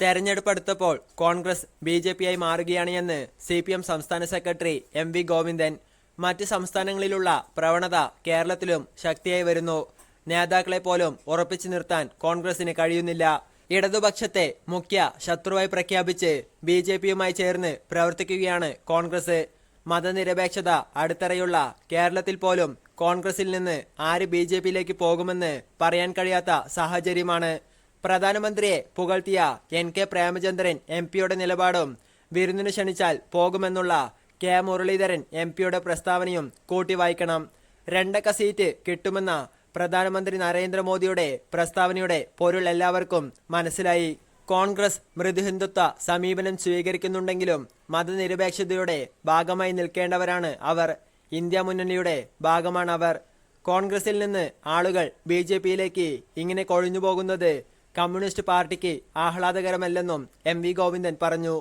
തെരഞ്ഞെടുപ്പ് അടുത്തപ്പോൾ Congress B J പിയായി മാറുകയാണ് എന്ന് സി പി എം സംസ്ഥാന സെക്രട്ടറി എം വി ഗോവിന്ദൻ. മറ്റ് സംസ്ഥാനങ്ങളിലുള്ള പ്രവണത കേരളത്തിലും ശക്തിയായി വരുന്നു. നേതാക്കളെ പോലും ഉറപ്പിച്ചു നിർത്താൻ കോൺഗ്രസിന് കഴിയുന്നില്ല. ഇടതുപക്ഷത്തെ മുഖ്യ ശത്രുവായി പ്രഖ്യാപിച്ച് ബി ജെ പിയുമായി ചേർന്ന് പ്രവർത്തിക്കുകയാണ് കോൺഗ്രസ്. മതനിരപേക്ഷത അടിത്തറയുള്ള കേരളത്തിൽ പോലും കോൺഗ്രസിൽ നിന്ന് ആര് ബി ജെ പിയിലേക്ക് പോകുമെന്ന് പറയാൻ കഴിയാത്ത സാഹചര്യമാണ്. പ്രധാനമന്ത്രിയെ പുകഴ്ത്തിയ എൻ കെ പ്രേമചന്ദ്രൻ എം പിയുടെ നിലപാടും വിരുന്നിനു ക്ഷണിച്ചാൽ പോകുമെന്നുള്ള കെ മുരളീധരൻ എം പിയുടെ പ്രസ്താവനയും കൂട്ടി വായിക്കണം രണ്ടക്ക സീറ്റ് കിട്ടുമെന്ന പ്രധാനമന്ത്രി നരേന്ദ്രമോദിയുടെ പ്രസ്താവനയുടെ പൊരുൾ എല്ലാവർക്കും മനസ്സിലായി. കോൺഗ്രസ് മൃദുഹിന്ദുത്വ സമീപനം സ്വീകരിക്കുന്നുണ്ടെങ്കിലും മതനിരപേക്ഷതയുടെ ഭാഗമായി നിൽക്കേണ്ടവരാണ് അവർ. ഇന്ത്യ മുന്നണിയുടെ ഭാഗമാണ് അവർ. കോൺഗ്രസിൽ നിന്ന് ആളുകൾ ബി ജെ പിയിലേക്ക് ഇങ്ങനെ കൊഴിഞ്ഞു പോകുന്നത് കമ്മ്യൂണിസ്റ്റ് പാർട്ടിക്ക് ആഹ്ലാദകരമല്ലെന്നും എം വി ഗോവിന്ദൻ പറഞ്ഞു